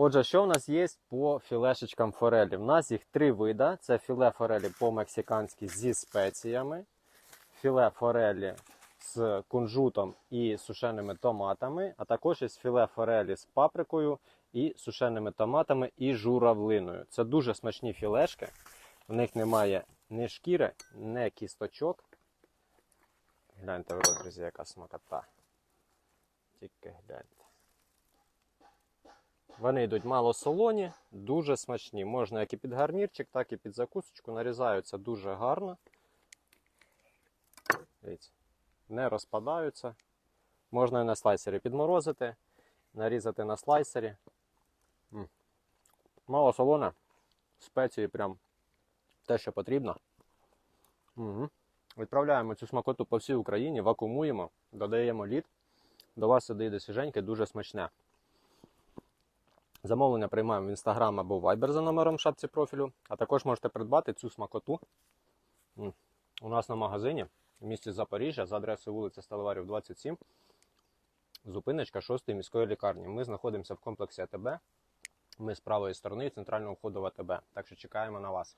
Отже, що в нас є по філешечкам форелі? У нас їх три вида: це філе форелі по-мексиканськи зі спеціями, філе форелі з кунжутом і сушеними томатами, а також є філе форелі з паприкою і сушеними томатами і журавлиною. Це дуже смачні філешки. В них немає ні шкіри, ні кісточок. Гляньте в розрізі, яка смакота. Тільки гляньте. Вони йдуть мало солоні, дуже смачні. Можна як і під гарнірчик, так і під закусочку. Нарізаються дуже гарно. Не розпадаються. Можна і на слайсері підморозити, нарізати на слайсері. Мало солоне, спеції прям те, що потрібно. Угу. Відправляємо цю смакоту по всій Україні, вакуумуємо, додаємо лід. До вас сюди йде свіженьке, дуже смачне. Замовлення приймаємо в Instagram або Viber за номером в шапці профілю, а також можете придбати цю смакоту у нас на магазині в місті Запоріжжя за адресою вулиця Сталеварів, 27, зупиночка 6 міської лікарні. Ми знаходимося в комплексі АТБ. Ми з правої сторони центрального входу в АТБ. Так що чекаємо на вас.